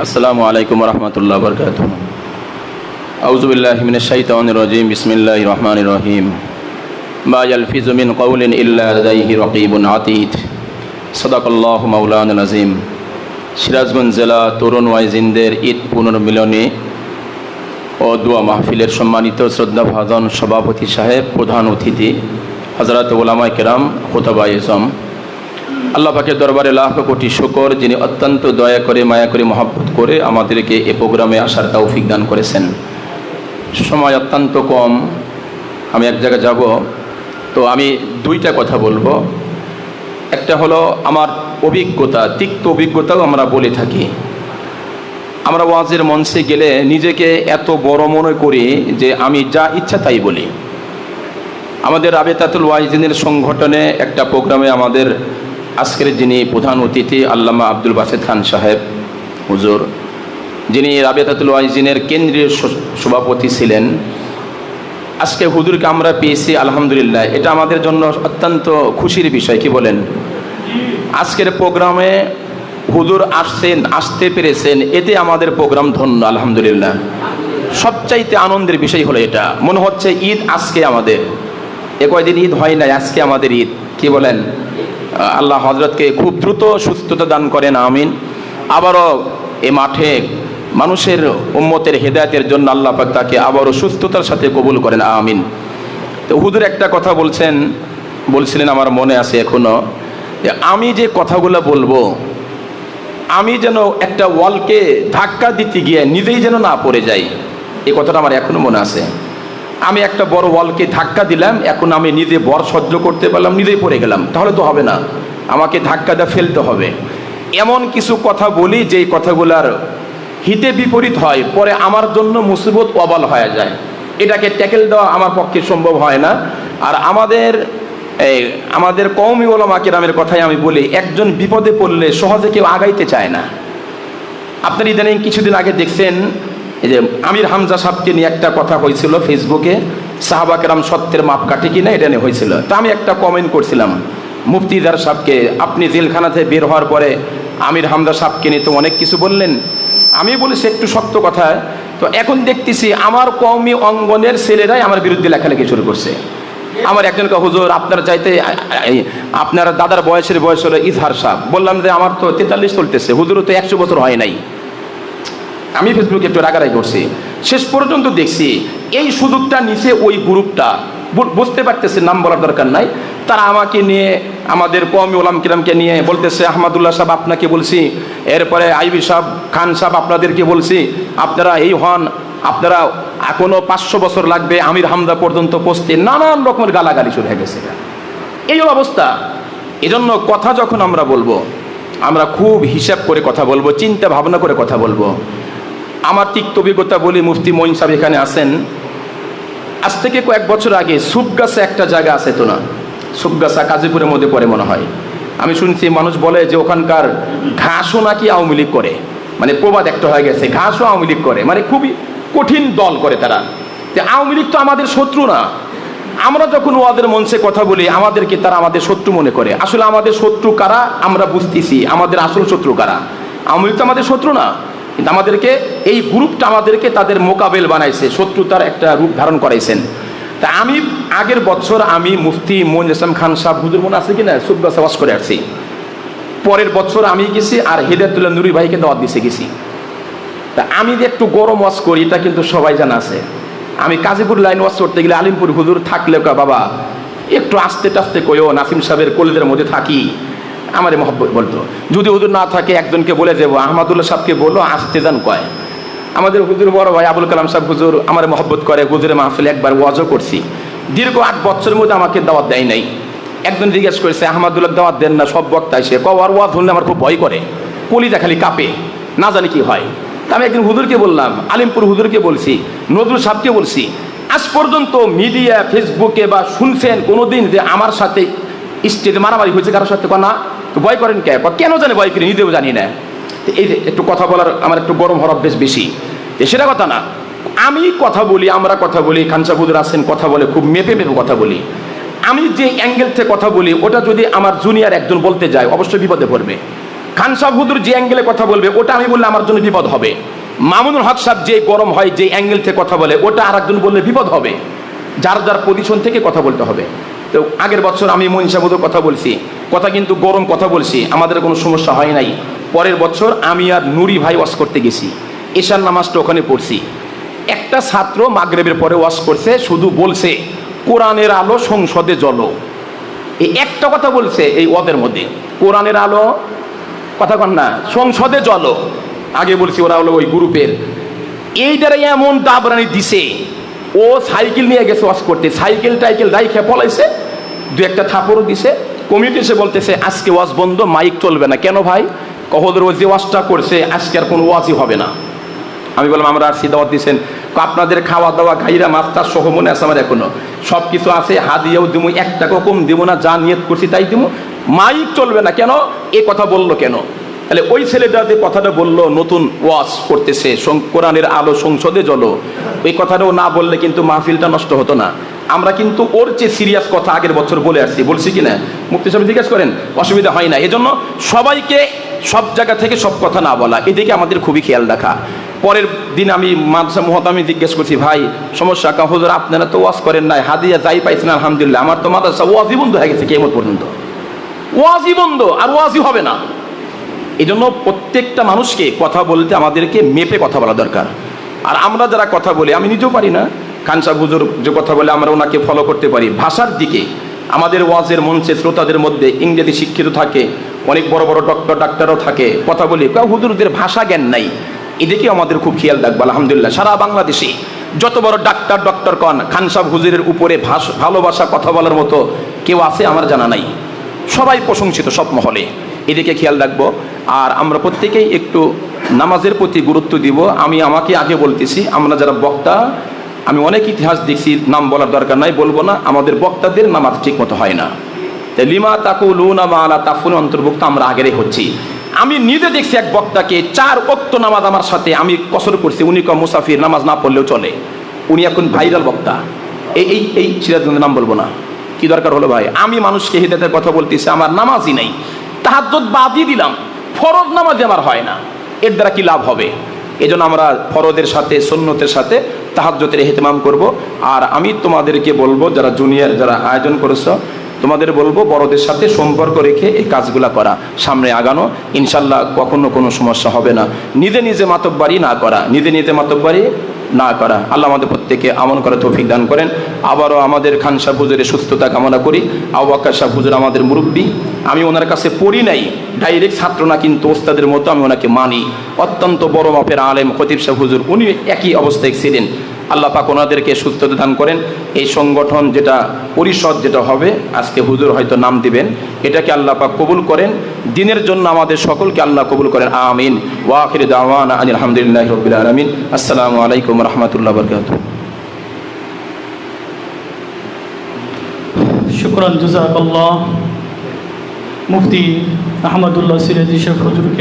আসসালামু আলাইকুম রহমতুল্লাহ বরকাত আউজুবিল্লাহ মিন শাইতানির রাজিম, বিসমিল্লাহির রহমানির রহিম। মা ইয়ালফিজু মিন কাউলিন ইল্লা লাদাইহি রাকিবুন আতীত। সাদাকাল্লাহু মাওলানাল আযীম সিরাজগঞ্জ জেলা তরুণ ওয়াইজিনদের ঈদ পুনর্মিলনে ও দোয়া মাহফিলের সম্মানিত শ্রদ্ধাভাজন সভাপতি সাহেব প্রধান অতিথি হজরত ওলামায় কেরাম হোতাবা ইজম আল্লাহ পাকের দরবারে লাখ কোটি শুকর, যিনি অত্যন্ত দয়া করে, মায়া করে, মহাব্বত করে আমাদেরকে এ প্রোগ্রামে আসার তৌফিক দান করেছেন। সময় অত্যন্ত কম, আমি এক জায়গায় যাব। তো আমি দুইটা কথা বলব। একটা হলো আমার অভিজ্ঞতা, তিক্ত অভিজ্ঞতাও আমরা বলে থাকি। আমরা ওয়াজের মঞ্চে গেলে নিজেকে এত বড় মনে করি যে আমি যা ইচ্ছা তাই বলি। আমাদের আবেতাতুল ওয়াইজিনের সংগঠনে একটা প্রোগ্রামে আমাদের আজকের যিনি প্রধান অতিথি আল্লামা আব্দুল বাসেদ খান সাহেব, হুজুর, যিনি রাবেতাতুল ওয়াইজিনের কেন্দ্রীয় সভাপতি ছিলেন, আজকে হুজুরকে আমরা পেয়েছি, আলহামদুলিল্লাহ। এটা আমাদের জন্য অত্যন্ত খুশির বিষয়, কি বলেন? আজকের প্রোগ্রামে হুজুর আসছেন, আসতে পেরেছেন, এতে আমাদের প্রোগ্রাম ধন্য, আলহামদুলিল্লাহ। সবচাইতে আনন্দের বিষয় হলো এটা। মনে হচ্ছে ঈদ আজকে আমাদের। এ কয়দিন ঈদ হয় নাই, আজকে আমাদের ঈদ। কি বলেন? আল্লাহ হজরতকে খুব দ্রুত সুস্থতা দান করেন, আমিন। আবারও এ মাঠে মানুষের উম্মতের হেদায়তের জন্য আল্লাহ পাক তাকে আবারও সুস্থতার সাথে কবুল করেন, আমিন। তো হুদুর একটা কথা বলছেন, বলছিলেন আমার মনে আছে এখনও, যে আমি যে কথাগুলো বলব, আমি যেন একটা ওয়ালকে ধাক্কা দিতে গিয়ে নিজেই যেন না পড়ে যাই এই কথাটা আমার এখনও মনে আছে। আমি একটা বড় ওয়ালকে ধাক্কা দিলাম, এখন আমি নিজে বর সহ্য করতে পারলাম, নিজেই পড়ে গেলাম। তাহলে তো হবে না। আমাকে ধাক্কা দিয়ে ফেলতে হবে। এমন কিছু কথা বলি, যেই কথাগুলার হিতে বিপরীত হয়, পরে আমার জন্য মুসিবত অবাল হয়ে যায়। এটাকে ট্যাকেল দেওয়া আমার পক্ষে সম্ভব হয় না। আর আমাদের, এই আমাদের কৌমি ওলামা কেরামের কথাই আমি বলি, একজন বিপদে পড়লে সহজে কেউ আগাইতে চায় না। আপনার ইদানিং কিছুদিন আগে দেখছেন এই যে আমির হামজা সাহেবকে নিয়ে একটা কথা হয়েছিল ফেসবুকে সাহাবা কেরাম সত্যের মাপ কাটে কিনা এটা নিয়ে হয়েছিল। তা আমি একটা কমেন্ট করছিলাম মুফতিদার সাহেবকে, আপনি জেলখানা থেকে বের হওয়ার পরে আমির হামজা সাহেবকে নিয়ে তো অনেক কিছু বললেন। আমি বলেছি একটু শক্ত কথা, তো এখন দেখতেছি আমার কওমি অঙ্গনের ছেলেরাই আমার বিরুদ্ধে লেখালেখি শুরু করছে। আমার একজনকে হুজুর, আপনার চাইতে আপনার দাদার বয়সের বয়স হলো ইজহার সাহেব। বললাম যে, আমার তো তেতাল্লিশ চলতেছে, হুজুরও তো একশো বছর হয় নাই। আমি ফেসবুকে একটু রাগারাই করছি। শেষ পর্যন্ত দেখছি এই সুযোগটা নিচে ওই গ্রুপটা। বুঝতে পারতেছে নাম বলার দরকার নাই। তারা আমাকে নিয়ে, আমাদের কমি ওলাম কিরামকে নিয়ে বলতেছে, আহমদুল্লাহ সাহেব, আপনাকে বলছি। এরপরে আইবি সাহেব, খান সাহেব আপনাদেরকে বলছি, আপনারা এই হন, আপনারা এখনও পাঁচশো বছর লাগবে, আমির হামদা পর্যন্ত পৌঁছতে নানান রকমের গালাগালি শুরু হয়ে গেছে এই অবস্থা। এজন্য কথা যখন আমরা বলব, আমরা খুব হিসাব করে কথা বলব, চিন্তা ভাবনা করে কথা বলব। আমার তিক্ত অভিজ্ঞতা বলি মুফতি মঈন সাহেব এখানে আসেন। আজ থেকে কয়েক বছর আগে সুপগাছে একটা জায়গা আছে তো না? সুপগাছা কাজীপুরের মধ্যে পড়ে মনে হয়। আমি শুনছি মানুষ বলে যে ওখানকার ঘাসও নাকি আওয়ামী লীগ করে। মানে প্রবাদ একটা হয়ে গেছে, ঘাসও আওয়ামী লীগ করে। মানে খুবই কঠিন দল করে তারা। যে আওয়ামী লীগ তো আমাদের শত্রু না। আমরা যখন ওয়াদের মঞ্চে কথা বলি, আমাদেরকে তারা আমাদের শত্রু মনে করে। আসলে আমাদের শত্রু কারা? আমরা বুঝতেছি, আমাদের আসল শত্রু কারা? আওয়ামী লীগ তো আমাদের শত্রু না। কিন্তু আমাদেরকে এই গ্রুপটা আমাদেরকে তাদের মোকাবেল বানাইছে, শত্রুতার একটা রূপ ধারণ করাইছেন। তা আমি আগের বছর আমি মুফতি মোন ইসলাম খান সাহেব, হুজুর মনে আছে কিনা? সুব্বা সাবাস করে আসছি। পরের বছর আমি গেছি আর হেদায়তুল্লাহ নুরি ভাইকে দাওয়াত দিছে গেছি। তা আমি যে একটু গরম ওয়াজ করি, এটা কিন্তু সবাই জানা আছে। আমি কাজীপুর লাইন ওয়াজ করতে গেলে আলিমপুর হুজুর থাকলে কা বাবা, একটু আস্তে টাস্তে কইও, নাসিম সাহেবের কলেজের মধ্যে থাকি। আমারে মহব্বত বলতো। যদি হুজুর না থাকে, একজনকে বলে দেবো আহমদুল্লাহ সাহেবকে বলো আসতে যান কয়। আমাদের হুজুর বড় ভাই আবুল কালাম সাহেব হুজুর আমার মহব্বত করে, হুজুরে মাহফিলে একবার ওয়াজও করছি। দীর্ঘ আট বছরের মধ্যে আমাকে দাওয়াত দেয় নাই। একজন জিজ্ঞেস করেছে, আহমদুল্লাহ দাওয়াত দেন না, সব বক্তা এসে কবার ওয়াজ শুনলে আমার খুব ভয় করে। কলিজা খালি কাঁপে। না জানি কি হয়। আমি একদিন হুজুরকে বললাম, আলিমপুর হুজুরকে বলছি, নজরুল সাহেবকে বলছি, আজ পর্যন্ত মিডিয়া, ফেসবুকে বা শুনছেন কোনোদিন যে আমার সাথে স্টেজে মারামারি হয়েছে কারোর সাথে? না। তো ভয় করেন কে? কেন জানে ভয় করি? নিজেও জানি না। এই একটু কথা বলার আমার একটু গরম হওয়ার বেশি। তো সেটা কথা না। আমি কথা বলি, আমরা কথা বলি খানসা হুজুর আছেন, কথা বলে, খুব মেপে মেপে কথা বলি। আমি যে অ্যাঙ্গেল থেকে কথা বলি, ওটা যদি আমার জুনিয়র একজন বলতে যায়, অবশ্যই বিপদে পড়বে। খান সাহেব হুজুর যে অ্যাঙ্গেলে কথা বলবে, ওটা আমি বললে আমার জন্য বিপদ হবে। মামুনুল হক সাহেব যে গরম হয়, যে অ্যাঙ্গেল থেকে কথা বলে, ওটা আর একজন বললে বিপদ হবে। যার যার পজিশন থেকে কথা বলতে হবে। তো আগের বছর আমি মনীষা হুজুর কথা বলছি কথা কিন্তু গরম কথা বলছি, আমাদের কোনো সমস্যা হয় নাই। পরের বছর আমি আর নুরি ভাই ওয়াশ করতে গেছি। এশার নামাজটা ওখানে পড়ছি। একটা ছাত্র মাগরেবের পরে ওয়াশ করছে, শুধু বলছে, কোরআনের আলো সংসদে জ্বলো। এই একটা কথা বলছে এই ওদের মধ্যে, কোরআনের আলো, কথা কন না, সংসদে চলো আগে বলছি ওরা হলো ওই গ্রুপের। এইটারে এমন দাবরানি দিছে, ও সাইকেল নিয়ে গেছে ওয়াশ করতে সাইকেল টাইকেল রাইখে পলাইছে, দু একটা থাপড়ও দিছে কমিটি এসে বলতেছে, আজকে ওয়াজ বন্ধ, মাইক চলবে না। কেন ভাই? কহদের ও যে ওয়াজটা করছে, আজকে আর কোনো ওয়াজই হবে না। আমি বললাম, আমরা আর দাওয়াত দিয়েছেন আপনাদের খাওয়া দাওয়া খাইরা মাস্টার সহ মনে আছে আমার এখনও। সব কিছু আছে, হাদিয়াও দিমু, এক টাকা দিব না, যা নিয়ত করছি তাই দিব মাইক চলবে না কেন? এ কথা বলল কেন? তাহলে ওই ছেলেটা যে কথাটা বলল, নতুন ওয়াজ করতেছে কোরআনের আলো সংসদে জলো ওই কথাটাও না বললে কিন্তু মাহফিলটা নষ্ট হতো না। আমরা কিন্তু ওর চেয়ে সিরিয়াস কথা আগের বছর বলে আসছি। বলছি কি না? মুক্তি সাহেব জিজ্ঞেস করেন, অসুবিধা হয় না। এজন্য সবাইকে সব জায়গা থেকে সব কথা না বলা। এদিকে আমাদের খুবই খেয়াল রাখা। পরের দিন আমি মাদ্রাসা মহত আমি জিজ্ঞেস করছি, ভাই, সমস্যা কা হুজুর, আপনারা তো ওয়াজ করেন নাই। হাদিয়া যাই পাইছেন, আলহামদুলিল্লাহ। আমার তো মাদ্রাসা ওয়াজই বন্ধ হয়ে গেছে কেমন পর্যন্ত। ওয়াজই বন্ধ, আর ওয়াজই হবে না। এই জন্য প্রত্যেকটা মানুষকে কথা বলতে আমাদেরকে মেপে কথা বলা দরকার। আর আমরা যারা কথা বলি, আমি নিজেও পারি না। খানসা হুজুর যে কথা বলে আমরা ওনাকে ফলো করতে পারি। ভাষার দিকে আমাদের ওয়াজের মঞ্চে শ্রোতাদের মধ্যে ইংরেজি শিক্ষিত থাকে, অনেক বড় বড় ডক্টর ডাক্তারও থাকে। কথা বলি হুজুরদের ভাষা জ্ঞান নাই। এদিকে আমাদের খুব খেয়াল রাখব, আলহামদুলিল্লাহ। সারা বাংলাদেশে যত বড় ডাক্তার ডক্টর কন খানসাব হুজুরের উপরে ভাষ ভালোবাসা, কথা বলার মতো কেউ আছে আমার জানা নাই। সবাই প্রশংসিত সব মহলে। এদিকে খেয়াল রাখব। আর আমরা প্রত্যেকেই একটু নামাজের প্রতি গুরুত্ব দিব। আমি আমাকে আগে বলতেছি, আমরা যারা বক্তা আমি অনেক ইতিহাস দেখছি, নাম বলার দরকার নাই, বলব না, আমাদের বক্তাদের নামাজ ঠিক মতো হয় না। তাই লিমা তাকু লুনা মালা তাফুন অন্তর্ভুক্ত আমরা আগেরই হচ্ছি। আমি নিজে দেখছি এক বক্তাকে চার অক্ত নামাজ আমার সাথে আমি কসর করছি, উনি কম মুসাফির, নামাজ না পড়লেও চলে। উনি এখন ভাইরাল বক্তা। এই এই এই সিরাজগঞ্জের নাম বলব না। কি দরকার হলো ভাই? আমি মানুষকে হিদায়তের কথা বলতেছি, আমার নামাজই নেই। তাহাজ্জুদ বাদই দিলাম। ফরজ নামাজ আমার হয় না। এর দ্বারা কি লাভ হবে? এজন্য আমরা ফরদের সাথে সন্ন্যতের সাথে তাহাজ্যতের হেতেমাম করব। আর আমি তোমাদেরকে বলব, যারা জুনিয়র যারা আয়োজন করেছ, তোমাদের বলব বড়দের সাথে সম্পর্ক রেখে এই কাজগুলা করা, সামনে আগানো। ইনশাল্লাহ কখনো কোনো সমস্যা হবে না। নিজে নিজে মাতব্বারি না করা। নিজে নিজে মাতব্বারি না করা। আল্লাহ আমাদের প্রত্যেকে আমন করে তৌফিক দান করেন। আবারও আমাদের খান সাহ হুজুরের সুস্থতা কামনা করি। আবাক্কা সাহ হুজুর আমাদের মুরব্বী। আমি ওনার কাছে পড়ি নাই। ডাইরেক্ট ছাত্র না, কিন্তু ওস্তাদের মতো আমি ওনাকে মানি। অত্যন্ত বড় মাপের আলেম খতিব সাহ হুজুর, উনি একই অবস্থায় ছিলেন। আল্লাহ পাক ওনাদেরকে সুস্থতা দান করেন। এই সংগঠন যেটা পরিষদ যেটা হবে, আজকে হুজুর হয়তো নাম দিবেন, এটাকে আল্লাহ পাক কবুল করেন। দিনের জন্য আমাদের সকলকে আল্লাহ কবুল করেন। আমিন। ওয়াখির দাওয়ান আলহামদুলিল্লাহ রবিল আলমিন। আসসালামু আলাইকুম রহমতুল্লাহ বরকাত শুক্রান, জুজাকাল্লাহ। মুফতি আহমদুল্লাহ সিরাজি শেখ হুজুরকে